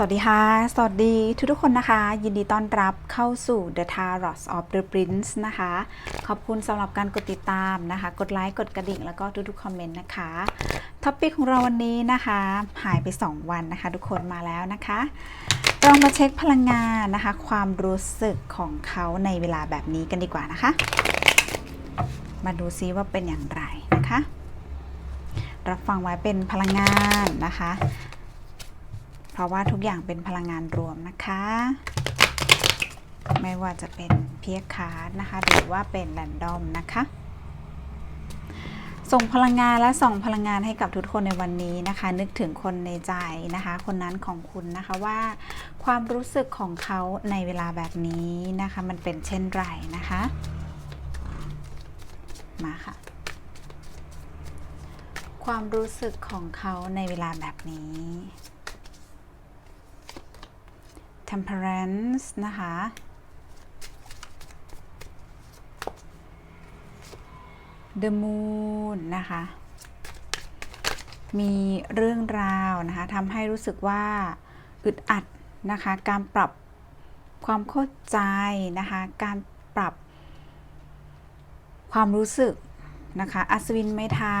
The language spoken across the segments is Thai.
สวัสดีค่ะ สวัสดีทุกทุกคนนะคะ ยินดีต้อนรับเข้าสู่ The Tarot of the Prince นะคะ ขอบคุณสำหรับการกดติดตามนะคะ กดไลค์ กดกระดิ่ง แล้วก็ทุกๆคอมเมนต์นะคะ ท็อปปิกของเราวันนี้นะคะ หายไป 2 วันนะคะ ทุกคนมาแล้วนะคะ เรามาเช็คพลังงานนะคะ ความรู้สึกของเขาในเวลาแบบนี้กันดีกว่านะคะ มาดูซิว่าเป็นอย่างไรนะคะ รับฟังไว้เป็นพลังงานนะคะ ราะว่าทุกอย่างเป็นพลังงานรวมนะคะ ไม่ว่าจะเป็นเพียคาร์ดนะคะ หรือว่าเป็นแรนดอมนะคะ ส่งพลังงานและส่งพลังงานให้กับทุกคนในวันนี้นะคะ นึกถึงคนในใจนะคะ คนนั้นของคุณนะคะว่าความรู้สึกของเขาในเวลาแบบนี้นะคะ มันเป็นเช่นไรนะคะ มาค่ะความรู้สึกของเขาในเวลาแบบนี้ temperance นะคะ the moon นะคะ มีเรื่องราวนะคะทำให้รู้สึกว่าอึดอัดนะคะ การปรับความเข้าใจนะคะ การปรับความรู้สึกนะคะอัศวินไม้เท้า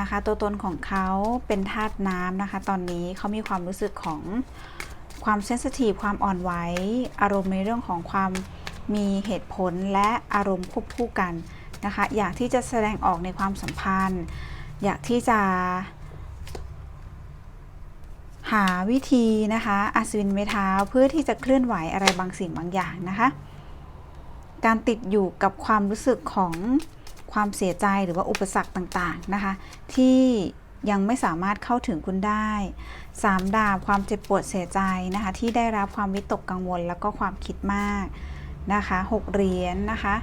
นะคะ ตัวตนของเขาเป็นธาตุน้ำนะคะ ตอนนี้เขามีความรู้สึกของ ความเซนซิทีฟความอ่อนไหวอารมณ์ในเรื่องของความมีเหตุผลและอารมณ์ควบคู่กันนะคะอยากที่จะแสดงออกในความสัมพันธ์ อยากที่จะหาวิธีนะคะอัศวินไม้เท้าเพื่อที่จะเคลื่อนไหวอะไรบางสิ่งบางอย่างนะคะ การติดอยู่กับความรู้สึกของความเสียใจหรือว่าอุปสรรคต่างๆนะคะ ที่ยังไม่สามารถเข้าถึงคุณได้ สามดาบความเจ็บปวดเสียใจนะคะที่ได้รับความวิตกกังวลแล้วก็ความคิดมากนะคะหกเหรียญนะคะ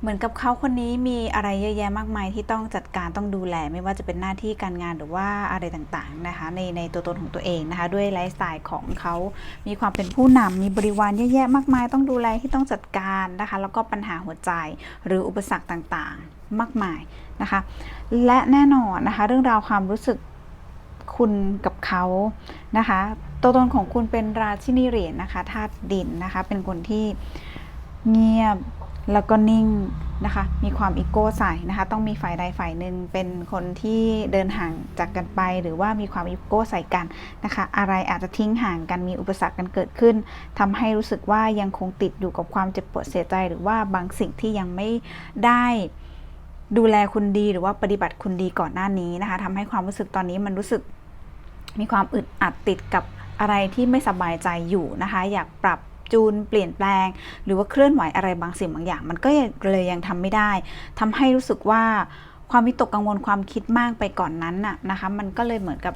เหมือนกับเขาคนนี้มีอะไรเยอะแยะมากมายที่ต้องจัดการต้องดูแล ไม่ว่าจะเป็นหน้าที่การงานหรือว่าอะไรต่างๆนะคะในในตัวตนของตัวเองนะคะด้วยไลฟ์สไตล์ของเขามีความเป็นผู้นำมีบริวารเยอะแยะมากมาย ต้องดูแลที่ต้องจัดการนะคะแล้วก็ปัญหาหัวใจหรืออุปสรรคต่างๆมากมายนะคะ และแน่นอนนะคะ เรื่องราวความรู้สึก คุณกับเขานะคะตัวตนของคุณเป็นราชินีเหรียญนะคะธาตุดินนะคะ เป็นคนที่เงียบแล้วก็นิ่งนะคะ มีความอีโก้ใส่นะคะ ต้องมีฝ่ายใดฝ่ายหนึ่งเป็นคนที่เดินห่างจากกันไป หรือว่ามีความอีโก้ใส่กันนะคะ อะไรอาจจะทิ้งห่างกันมีอุปสรรคกันเกิดขึ้นทำให้รู้สึกว่ายังคงติดอยู่กับความเจ็บปวดเสียใจ หรือว่าบางสิ่งที่ยังไม่ได้ดูแลคุณดีหรือว่าปฏิบัติคุณดีก่อนหน้านี้นะคะทำให้ความรู้สึกตอนนี้มันรู้สึก มีความอึดอัดติดกับอะไรที่ไม่สบายใจอยู่นะคะ อยากปรับจูนเปลี่ยนแปลง หรือว่าเคลื่อนไหวอะไรบางสิ่งบางอย่าง มันก็เลยยังทำไม่ได้ทำให้รู้สึกว่าความวิตกกังวลความคิดมากไปก่อนนั้นน่ะนะคะ มันก็เลยเหมือนกับ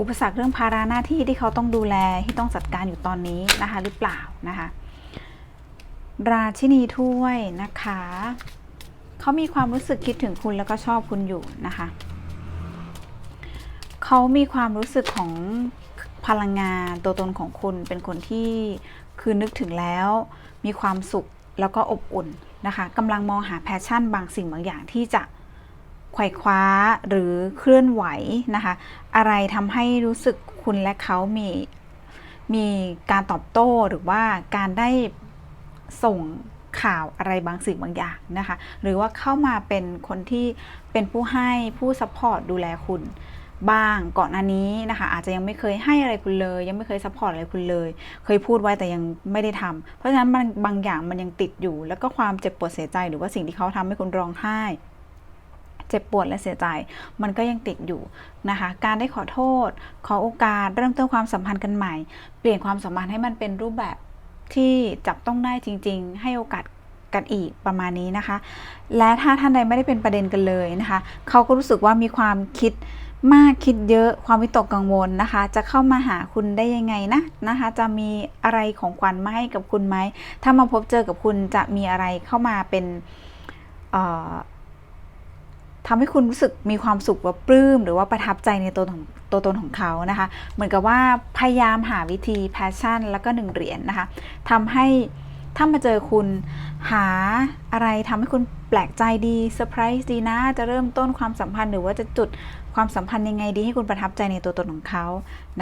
อุปสรรคเรื่องภาระหน้าที่ที่เขาต้องดูแลที่ต้องจัดการอยู่ตอนนี้นะคะ หรือเปล่านะคะ ราชินีถ้วยนะคะ เขามีความรู้สึกคิดถึงคุณแล้วก็ชอบคุณอยู่นะคะ เขามีความรู้สึกของพลังงานตัวตนของคุณเป็นคนที่คือนึกถึงแล้ว มีความสุขแล้วก็อบอุ่นนะคะกำลังมองหาแพชชั่นบางสิ่งบางอย่างที่จะไขว่คว้าหรือเคลื่อนไหวนะคะ อะไรทำให้รู้สึกคุณและเขามีมีการตอบโต้หรือว่าการได้ส่งข่าวอะไรบางสิ่งบางอย่างนะคะ หรือว่าเข้ามาเป็นคนที่เป็นผู้ให้ผู้ซัพพอร์ตดูแลคุณ บ้างก่อนหน้านี้นะคะ อาจจะยังไม่เคยให้อะไรคุณเลย ยังไม่เคยซัพพอร์ตอะไรคุณเลย เคยพูดไว้แต่ยังไม่ได้ทำเพราะฉะนั้นมันบางอย่างมันยังติดอยู่ แล้วก็ความเจ็บปวดเสียใจหรือว่าสิ่งที่เขาทำให้คุณร้องไห้เจ็บปวดและเสียใจ มันก็ยังติดอยู่นะคะ การได้ขอโทษ ขอโอกาส เริ่มต้นความสัมพันธ์กันใหม่ เปลี่ยนความสัมพันธ์ให้มันเป็นรูปแบบที่จับต้องได้จริง ๆ ให้โอกาสกันอีกประมาณนี้นะคะ และถ้าท่านใดไม่ได้เป็นประเด็นกันเลยนะคะ เขาก็รู้สึกว่ามีความคิด มากคิดเยอะความวิตกกังวลนะคะ จะเข้ามาหาคุณได้ยังไงนะนะคะ จะมีอะไรของขวัญมาให้กับคุณไหมถ้ามาพบเจอกับคุณจะมีอะไรเข้ามาเป็นทำให้คุณรู้สึกมีความสุขว่าปลื้ม หรือว่าประทับใจในตัวของตัวตนของเขานะคะ เหมือนกับว่าพยายามหาวิธีแพชชั่น แล้วก็หนึ่งเหรียญนนะคะทำให้ถ้ามาเจอคุณหาอะไรทำให้คุณแปลกใจดีเซอร์ไพรส์ดีนะ จะเริ่มต้นความสัมพันธ์หรือว่าจะจุด ความสัมพันธ์ยังไงดีให้คุณประทับใจในตัวตนของเขา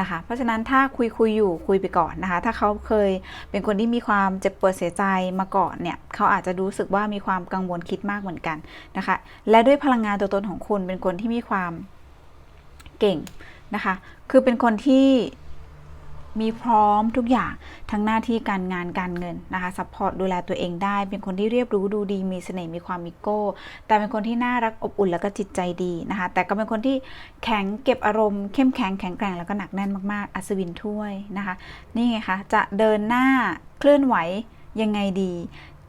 นะคะ เพราะฉะนั้นถ้าคุยคุยอยู่คุยไปก่อนนะคะ ถ้าเขาเคยเป็นคนที่มีความเจ็บปวดเสียใจมาก่อนเนี่ยเขาอาจจะรู้สึกว่ามีความกังวลคิดมากเหมือนกันนะคะ และด้วยพลังงานตัวตนของคุณเป็นคนที่มีความเก่งนะคะ คือเป็นคนที่ มีพร้อมทุกอย่างทั้งหน้าที่การงานการเงินนะคะซัพพอร์ตดูแลตัวเองได้ เป็นคนที่เรียบรู้ดูดี มีเสน่ห์มีความมิโก้ แต่เป็นคนที่น่ารักอบอุ่นแล้วก็จิตใจดีนะคะ แต่ก็เป็นคนที่แข็งเก็บอารมณ์เข้มแข็งแข็งแกร่งแล้วก็หนักแน่นมากๆ อัศวินถ้วยนะคะ นี่ไงคะจะเดินหน้าเคลื่อนไหวยังไงดี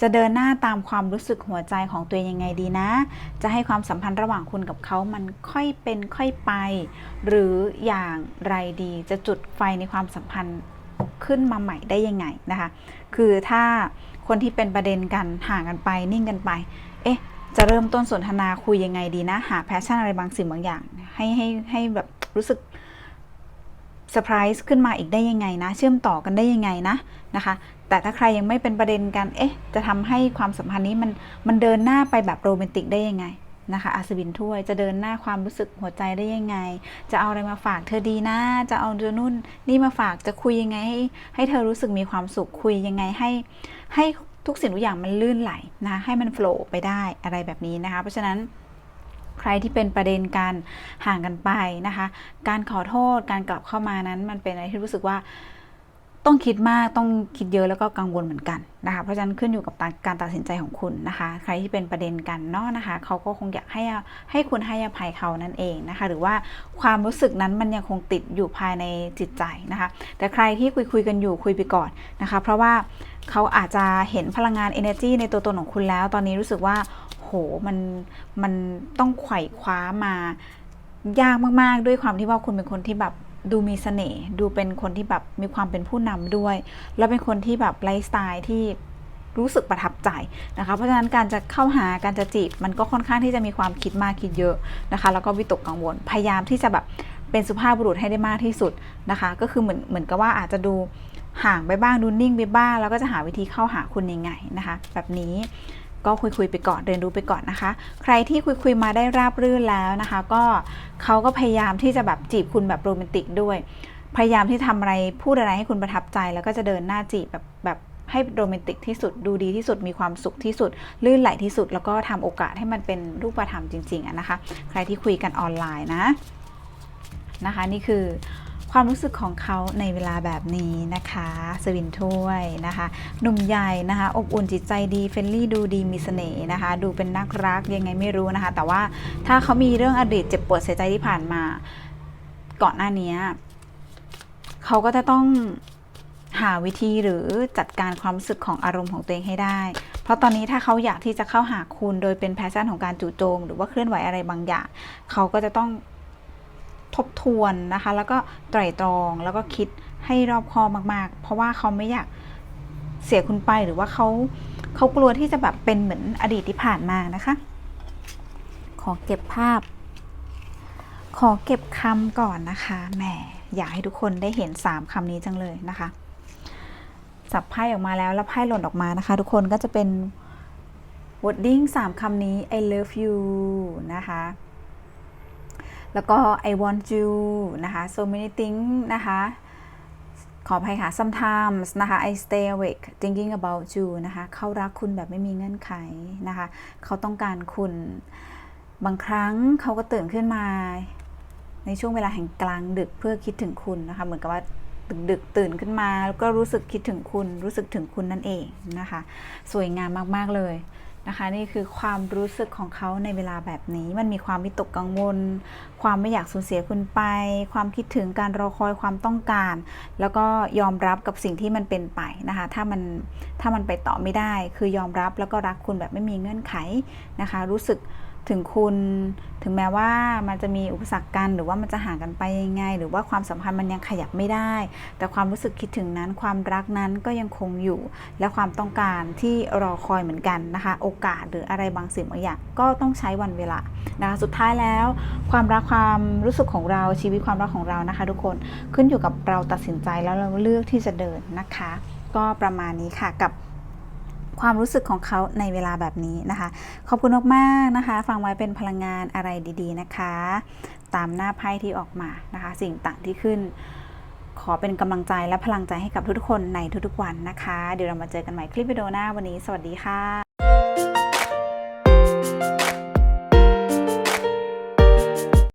จะเดินหน้าตามความรู้สึกหัวใจของตัวเองยังไงดีนะ จะให้ความสัมพันธ์ระหว่างคุณกับเขามันค่อยเป็นค่อยไป หรืออย่างไรดีจะจุดไฟในความสัมพันธ์ขึ้นมาใหม่ได้ยังไงนะคะ คือถ้าคนที่เป็นประเด็นกันห่างกันไปนิ่งกันไป เอ๊ะ จะเริ่มต้นสนทนาคุยยังไงดีนะ หาแพชชั่นอะไรบางสิ่งบางอย่าง ให้ให้ให้แบบรู้สึกเซอร์ไพรส์ขึ้นมาอีกได้ยังไงนะ เชื่อมต่อกันได้ยังไงนะนะคะ แต่ถ้าใครยังไม่เป็นประเด็นกัน เอ๊ะ จะทำให้ความสัมพันธ์นี้มันมันเดินหน้าไปแบบโรแมนติกได้ยังไงนะคะอาสวินถ้วยจะเดินหน้าความรู้สึกหัวใจได้ยังไง จะเอาอะไรมาฝากเธอดีนะ จะเอาเจนุ่นนี่มาฝากจะคุยยังไง ให้ให้เธอรู้สึกมีความสุขคุยยังไงให้ให้ทุกสิ่งทุกอย่างมันลื่นไหลนะให้มันโฟล์ไปได้อะไรแบบนี้นะคะ เพราะฉะนั้นใครที่เป็นประเด็นการห่างกันไปนะคะ การขอโทษการกลับเข้ามานั้นมันเป็นอะไรที่รู้สึกว่า ต้องคิดมากต้องคิดเยอะแล้วก็กังวลเหมือนกันนะคะ เพราะฉะนั้นขึ้นอยู่กับการตัดสินใจของคุณนะคะ ใครที่เป็นประเด็นกันเนาะนะคะเขาก็คงอยากให้ให้คุณให้อภัยเขานั่นเองนะคะ หรือว่าความรู้สึกนั้นมันยังคงติดอยู่ภายในจิตใจนะคะ แต่ใครที่คุยคุยกันอยู่คุยไปก่อนนะคะ เพราะว่าเขาอาจจะเห็นพลังงาน energy ในตัวตนของคุณแล้ว ตอนนี้รู้สึกว่าโหมันมันต้องไขว่คว้ามายากมาก ๆ ด้วยความที่ว่าคุณเป็นคนที่แบบ ดูมีเสน่ห์ดูเป็นคนที่แบบมีความเป็นผู้นำด้วย แล้วเป็นคนที่แบบไลฟ์สไตล์ที่รู้สึกประทับใจนะคะ เพราะฉะนั้นการจะเข้าหาการจะจีบมันก็ค่อนข้างที่จะมีความคิดมากคิดเยอะนะคะ แล้วก็วิตกกังวล พยายามที่จะแบบเป็นสุภาพบุรุษให้ได้มากที่สุดนะคะ ก็คือเหมือนเหมือนกับว่าอาจจะดูห่างไปบ้างดูนิ่งไปบ้าง แล้วก็จะหาวิธีเข้าหาคุณยังไงนะคะ แบบนี้ ก็คุยคุยไปก่อนเรียนรู้ไปก่อนนะคะ ใครที่คุยคุยมาได้ราบรื่นแล้วนะคะ ก็เขาก็พยายามที่จะแบบจีบคุณแบบโรแมนติกด้วย พยายามที่ทำอะไรพูดอะไรให้คุณประทับใจ แล้วก็จะเดินหน้าจีบแบบแบบให้โรแมนติกที่สุดดูดีที่สุดมีความสุขที่สุด ลื่นไหลที่สุด แล้วก็ทำโอกาสให้มันเป็นรูปธรรมจริงๆนะคะ ใครที่คุยกันออนไลน์นะนะคะ นี่คือ ความรู้สึกของเขาในเวลาแบบนี้นะคะสวินถ้วยนะคะหนุ่มใหญ่นะคะอบอุ่นจิตใจดีเฟรนลี่ดูดีมีเสน่ห์นะคะ ดูเป็นนักรักยังไงไม่รู้นะคะ แต่ว่าถ้าเขามีเรื่องอดีตเจ็บปวดเสียใจที่ผ่านมา ก่อนหน้านี้เขาก็จะต้องหาวิธีหรือจัดการความรู้สึกของอารมณ์ของตัวเองให้ได้ เพราะตอนนี้ถ้าเขาอยากที่จะเข้าหาคุณโดยเป็นแพชชั่นของการจู่โจม หรือว่าเคลื่อนไหวอะไรบางอย่าง เขาก็จะต้อง ทบทวนนะคะ แล้วก็ไตร่ตรองแล้วก็คิดให้รอบคอบมาก ๆ เพราะว่าเขาไม่อยากเสียคุณไปหรือว่าเขาเขากลัวที่จะแบบเป็นเหมือนอดีตที่ผ่านมานะคะ ขอเก็บภาพ ขอเก็บคำก่อนนะคะแหมอยากให้ทุกคนได้เห็น 3คำนี้จังเลยนะคะสับไพ่ออกมาแล้วแล้วไพ่หล่นออกมานะคะ ทุกคนก็จะเป็น wording 3คำนี้ I love you นะคะ แล้วก็ I want you นะคะ so many things นะคะ ขออภัยค่ะ sometimes นะคะ I stay awake thinking about you นะคะ เขารักคุณแบบไม่มีเงื่อนไขนะคะ เขาต้องการคุณ บางครั้งเขาก็ตื่นขึ้นมา ในช่วงเวลาแห่งกลางดึกเพื่อคิดถึงคุณนะคะ เหมือนกับว่าดึกดึกตื่นขึ้นมา แล้วก็รู้สึกคิดถึงคุณ รู้สึกถึงคุณนั่นเองนะคะ สวยงามมาก ๆ เลย นะคะ นี่คือความรู้สึกของเขาในเวลาแบบนี้ มันมีความวิตกกังวล ความไม่อยากสูญเสียคุณไป ความคิดถึงการรอคอยความต้องการ แล้วก็ยอมรับกับสิ่งที่มันเป็นไปนะคะ ถ้ามันถ้ามันไปต่อไม่ได้ คือยอมรับแล้วก็รักคุณแบบไม่มีเงื่อนไขนะคะ รู้สึก ถึงคุณถึงแม้ว่ามันจะมีอุปสรรคกันหรือว่ามันจะห่างกันไปยังไง หรือว่าความสัมพันธ์มันยังขยับไม่ได้ แต่ความรู้สึกคิดถึงนั้น ความรักนั้นก็ยังคงอยู่ และความต้องการที่รอคอยเหมือนกันนะคะ โอกาสหรืออะไรบางสิ่งบางอย่างก็ต้องใช้วันเวลานะคะสุดท้ายแล้ว ความรักความรู้สึกของเราชีวิตความรักของเรานะคะ ทุกคนขึ้นอยู่กับเราตัดสินใจแล้วเราเลือกที่จะเดินนะคะ ก็ประมาณนี้ค่ะกับ ความรู้สึกของเขาในเวลาแบบนี้นะคะ ขอบคุณมากๆนะคะ ฟังไว้เป็นพลังงานอะไรดีๆนะคะ ตามหน้าไพ่ที่ออกมานะคะ สิ่งต่างที่ขึ้น ขอเป็นกำลังใจและพลังใจให้กับทุกๆคนในทุกๆวันนะคะ เดี๋ยวเรามาเจอกันใหม่คลิปวิดีโอหน้าวันนี้ สวัสดีค่ะ